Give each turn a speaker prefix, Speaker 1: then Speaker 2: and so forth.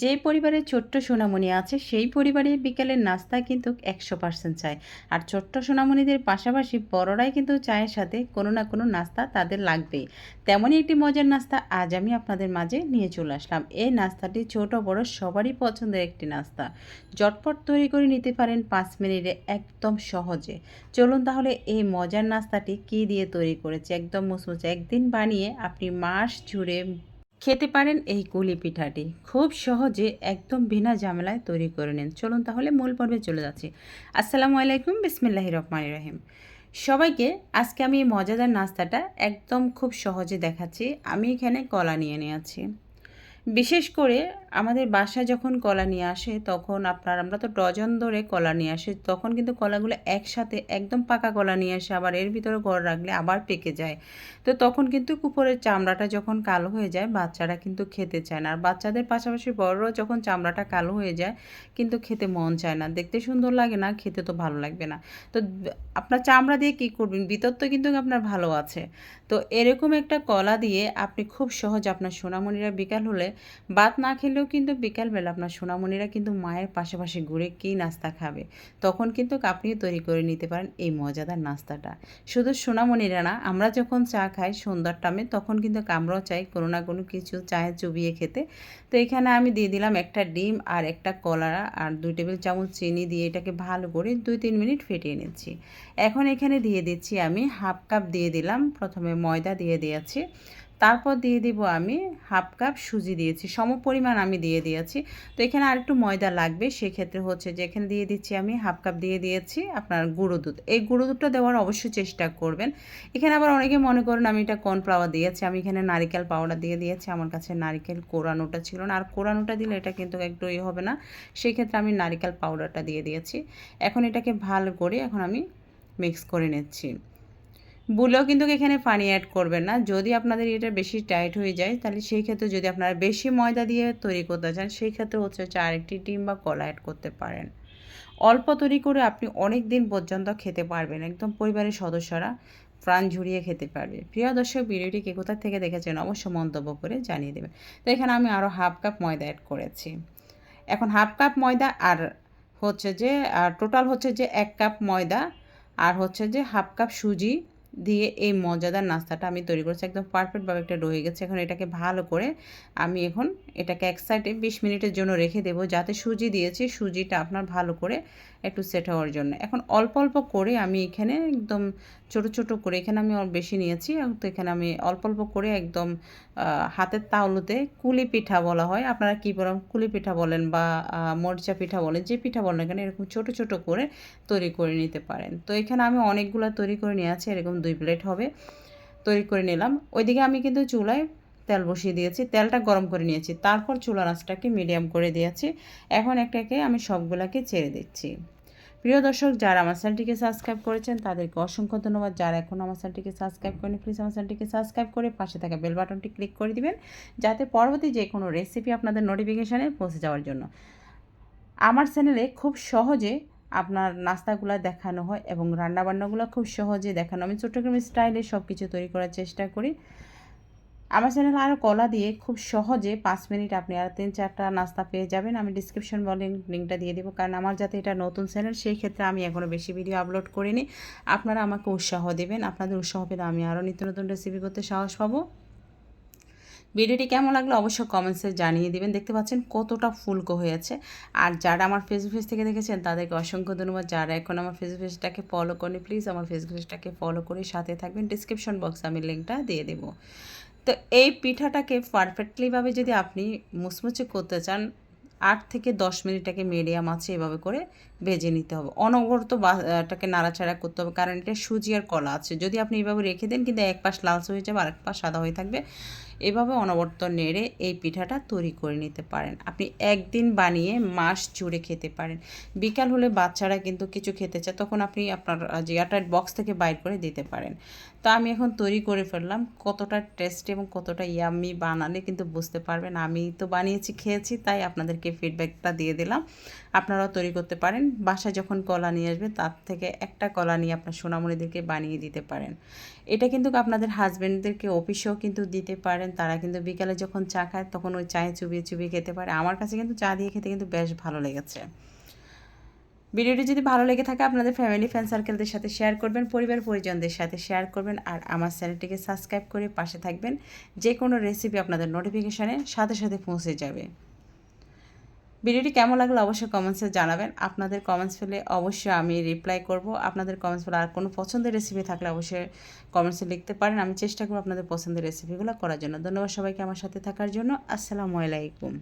Speaker 1: যে পরিবারে ছোট্ট সোনামণি আছে, সেই পরিবারে বিকেলের নাস্তা কিন্তু একশো পার্সেন্ট চায় আর ছোট্ট সোনামণিদের পাশাপাশি বড়রাই কিন্তু চায়ের সাথে কোনো না কোনো নাস্তা তাদের লাগবেই। তেমনই একটি মজার নাস্তা আজ আমি আপনাদের মাঝে নিয়ে চলে আসলাম। এই নাস্তাটি ছোট বড় সবারই পছন্দের একটি নাস্তা। জটপট তৈরি করে নিতে পারেন পাঁচ মিনিটে একদম সহজে। চলুন তাহলে এই মজার নাস্তাটি কী দিয়ে তৈরি করেছে একদম মুচমুচে একদিন বানিয়ে আপনি মাস জুড়ে খেতে পারেন এই কুলি পিঠাটি। খুব সহজে একদম বিনা ঝামেলায় তৈরি করে নিন। চলুন তাহলে মূল পর্বে চলে যাচ্ছি। আসসালামু আলাইকুম বিসমিল্লাহি রহমান রহিম। সবাইকে আজকে আমি এই মজাদার নাস্তাটা একদম খুব সহজে দেখাচ্ছি। আমি এখানে কলা নিয়ে নিয়েছি। বিশেষ করে আমাদের বাসায় যখন কলা নিয়ে আসে, তখন আপনার, আমরা তো ডজন ধরে কলা নিয়ে আসে, তখন কিন্তু কলাগুলো একসাথে একদম পাকা কলা নিয়ে আসে, আবার এর ভিতরে গড় রাখলে আবার পেকে যায়। তো তখন কিন্তু কুকুরের চামড়াটা যখন কালো হয়ে যায়, বাচ্চারা কিন্তু খেতে চায় না। আর বাচ্চাদের পাশাপাশি বড়রাও যখন চামড়াটা কালো হয়ে যায়, কিন্তু খেতে মন চায় না। দেখতে সুন্দর লাগে না, খেতে তো ভালো লাগবে না। তো আপনার চামড়া দিয়ে কী করবেন? ভিতর কিন্তু আপনার ভালো আছে। তো এরকম একটা কলা দিয়ে আপনি খুব সহজ আপনার সোনামণিরা বিকাল হলে ভাত না খেলেও কিন্তু বিকালবেলা আপনার সোনামণিরা কিন্তু মায়ের পাশাপাশি ঘুরে কী নাস্তা খাবে? তখন কিন্তু আপনি তৈরি করে নিতে পারেন এই মজাদার নাস্তাটা। শুধু সোনামণিরা না, আমরা যখন চা খাই সন্ধ্যার টামে তখন কিন্তু আমরাও চাই কোনো না কোনো কিছু চায়ে চুবিয়ে খেতে। তো এখানে আমি দিয়ে দিলাম একটা ডিম আর একটা কলা আর দুই টেবিল চামচ চিনি দিয়ে এটাকে ভালো করে দুই তিন মিনিট ফেটিয়ে নিচ্ছি। এখন এখানে দিয়ে দিচ্ছি আমি হাফ কাপ দিয়ে দিলাম। প্রথমে ময়দা দিয়ে দিয়েছি। তারপর দিয়ে দিব আমি হাফ কাপ সুজি দিয়েছি। সম পরিমাণ আমি দিয়ে দিয়েছি। তো এখানে আর একটু ময়দা লাগবে, সেক্ষেত্রে হচ্ছে যে এখানে দিয়ে দিচ্ছি আমি হাফ কাপ দিয়ে দিয়েছি আপনার গুঁড়ো দুধ। এই গুঁড়ো দুধটা দেওয়ার অবশ্যই চেষ্টা করবেন। এখানে আবার অনেকে মনে করেন আমি এটা কর্নফ্লাওয়ার দিয়েছি, আমি এখানে নারিকেল পাউডার দিয়ে দিয়েছি। আমার কাছে নারিকেল কোরানোটা ছিল না, আর কোরানোটা দিলে এটা কিন্তু একটু ইয়ে হবে না। সেই ক্ষেত্রে আমি নারিকেল পাউডারটা দিয়ে দিয়েছি। এখন এটাকে ভালো করে এখন আমি মিক্স করে নিচ্ছি। বুলেও কিন্তু এখানে পানি অ্যাড করবেন না। যদি আপনাদের এটা বেশি টাইট হয়ে যায়, তাহলে সেই ক্ষেত্রে যদি আপনারা বেশি ময়দা দিয়ে তৈরি করতে চান, সেই ক্ষেত্রে হচ্ছে চার একটি ডিম বা কলা অ্যাড করতে পারেন। অল্প তৈরি করে আপনি অনেক দিন পর্যন্ত খেতে পারবেন। একদম পরিবারের সদস্যরা প্রাণ ঝুড়িয়ে খেতে পারবে। প্রিয় দর্শক, ভিডিওটি কে কোথা থেকে দেখেছেন অবশ্য মন্তব্য করে জানিয়ে দেবেন। তো এখানে আমি আরও হাফ কাপ ময়দা অ্যাড করেছি। এখন হাফ কাপ ময়দা আর হচ্ছে যে টোটাল হচ্ছে যে এক কাপ ময়দা, আর হচ্ছে যে হাফ কাপ সুজি দিয়ে এই মজাদার নাস্তাটা আমি তৈরি করেছি। একদম পারফেক্টভাবে একটা রয়ে গেছে। এখন এটাকে ভালো করে আমি এখন এটাকে এক সাইডে বিশ মিনিটের জন্য রেখে দেবো। যাতে সুজি দিয়েছি, সুজিটা আপনার ভালো করে একটু সেট হওয়ার জন্য। এখন অল্প অল্প করে আমি এখানে একদম ছোট ছোট করে এখানে আমি বেশি নিয়েছি। তো এখানে আমি অল্প অল্প করে একদম হাতের তাওলুতে কুলি পিঠা বলা হয়। আপনারা কী বলেন? কুলি পিঠা বলেন বা মরিচা পিঠা বলেন, যে পিঠা বলেন এখানে এরকম ছোট ছোট করে তৈরি করে নিতে পারেন। তো এখানে আমি অনেকগুলো তৈরি করে নিয়ে আছি। এরকম দুই প্লেট হবে। তৈরি করে নিলাম। ওইদিকে আমি কিন্তু চুলায় তেল বসিয়ে দিয়েছি। তেলটা গরম করে নিয়েছি। তারপর চুলা আঁচটাকে মিডিয়াম করে দিয়েছি। এখন একটাকে আমি সবগুলাকে ছেড়ে দিচ্ছি। প্রিয় দর্শক, যারা আমার চ্যানেলটিকে সাবস্ক্রাইব করেছেন, তাদেরকে অসংখ্য ধন্যবাদ। যারা এখন আমার চ্যানেলটিকে সাবস্ক্রাইব করেন প্লিজ আমার চ্যানেলটিকে সাবস্ক্রাইব করে পাশে থাকা বেল বাটনটি ক্লিক করে দিবেন, যাতে পরবর্তী যে কোনো রেসিপি আপনাদের নোটিফিকেশানে পৌঁছে যাওয়ার জন্য। আমার চ্যানেলে খুব সহজে আপনার নাস্তাগুলো দেখানো হয় এবং রান্নাবান্নাগুলো খুব সহজে দেখানো আমি চট্টগ্রাম স্টাইলে সব কিছু তৈরি করার চেষ্টা করি। আমার চ্যানেল আরও কলা দিয়ে খুব সহজে পাঁচ মিনিট আপনি আর তিন চারটা নাস্তা পেয়ে যাবেন। আমি ডিসক্রিপশন বলেন লিঙ্কটা দিয়ে দেবো। কারণ আমার যাতে এটা নতুন চ্যানেল, সেই ক্ষেত্রে আমি এখনও বেশি ভিডিও আপলোড করিনি। আপনারা আমাকে উৎসাহ দেবেন। আপনাদের উৎসাহ পেলে আমি আরও নিত্য নতুন রেসিপি করতে সাহস পাবো। ভিডিওটি কেমন লাগল অবশ্যই কমেন্টসে জানিয়ে দিবেন। দেখতে পাচ্ছেন কতটা ফুলকো হয়েছে। আর যারা আমার ফেসবুক পেজ থেকে দেখেছেন, তাদেরকে অসংখ্য ধন্যবাদ। যারা এখন আমার ফেসবুক পেজটাকে ফলো করেন প্লিজ আমার ফেসবুক পেজটাকে ফলো করে সাথে থাকবেন। ডিসক্রিপশন বক্সে আমি লিঙ্কটা দিয়ে দেবো। তো এই পিঠাটাকে পারফেক্টলিভাবে যদি আপনি মুচমুচে করতে চান, আট থেকে দশ মিনিটটাকে মিডিয়াম আছে এভাবে করে ভেজে নিতে হবে। অনবরত এটাকে নাড়াচাড়া করতে হবে, কারণ এটা সুজি আর কলা আছে। যদি আপনি এভাবে রেখে দেন, কিন্তু এক পাশ লালচে হয়ে যাবে আর এক পাশ সাদা হয়ে থাকবে। এভাবে অনবরত নেড়ে এই পিঠাটা তৈরি করে নিতে পারেন। আপনি একদিন বানিয়ে মাস জুড়ে খেতে পারেন। বিকাল হলে বাচ্চারা কিন্তু কিছু খেতে চায়, তখন আপনি আপনার যে এয়ারটাইট বক্স থেকে বাইর করে দিতে পারেন। তো আমি এখন তৈরি করে ফেললাম। কতটা টেস্টি এবং কতটা ইয়ামি বানালে কিন্তু বুঝতে পারবেন। আমি তো বানিয়েছি, খেয়েছি, তাই আপনাদেরকে ফিডব্যাকটা দিয়ে দিলাম। আপনারাও তৈরি করতে পারেন। বাসায় যখন কলা নিয়ে আসবে, তার থেকে একটা কলা নিয়ে আপনার সোনামণিদেরকে বানিয়ে দিতে পারেন। এটা কিন্তু আপনাদের হাজব্যান্ডদেরকে অফিসেও কিন্তু দিতে পারেন তারা কিন্তু বিকালে যখন চা খায় তখন ওই চায়ে চুবিয়ে চুবিয়ে খেতে পারে। আমার কাছে কিন্তু চা দিয়ে খেতে কিন্তু বেশ ভালো লেগেছে। ভিডিওটি যদি ভালো লেগে থাকে, আপনাদের ফ্যামিলি ফ্রেন্ড সার্কেলদের সাথে শেয়ার করবেন, পরিবার পরিজনদের সাথে শেয়ার করবেন, আর আমার চ্যানেলটিকে সাবস্ক্রাইব করে পাশে থাকবেন। যে কোনো রেসিপি আপনাদের নোটিফিকেশানে সাথে সাথে পৌঁছে যাবে। ভিডিওটি কেমন লাগল অবশ্যই কমেন্টসে জানাবেন। আপনাদের কমেন্টস ফেলে অবশ্যই আমি রিপ্লাই করব। আপনাদের কমেন্টস পেলে আর কোনো পছন্দের রেসিপি থাকলে অবশ্যই কমেন্টসে লিখতে পারেন। আমি চেষ্টা করব আপনাদের পছন্দের রেসিপিগুলো করার জন্য। ধন্যবাদ সবাইকে আমার সাথে থাকার জন্য। আসসালামু আলাইকুম।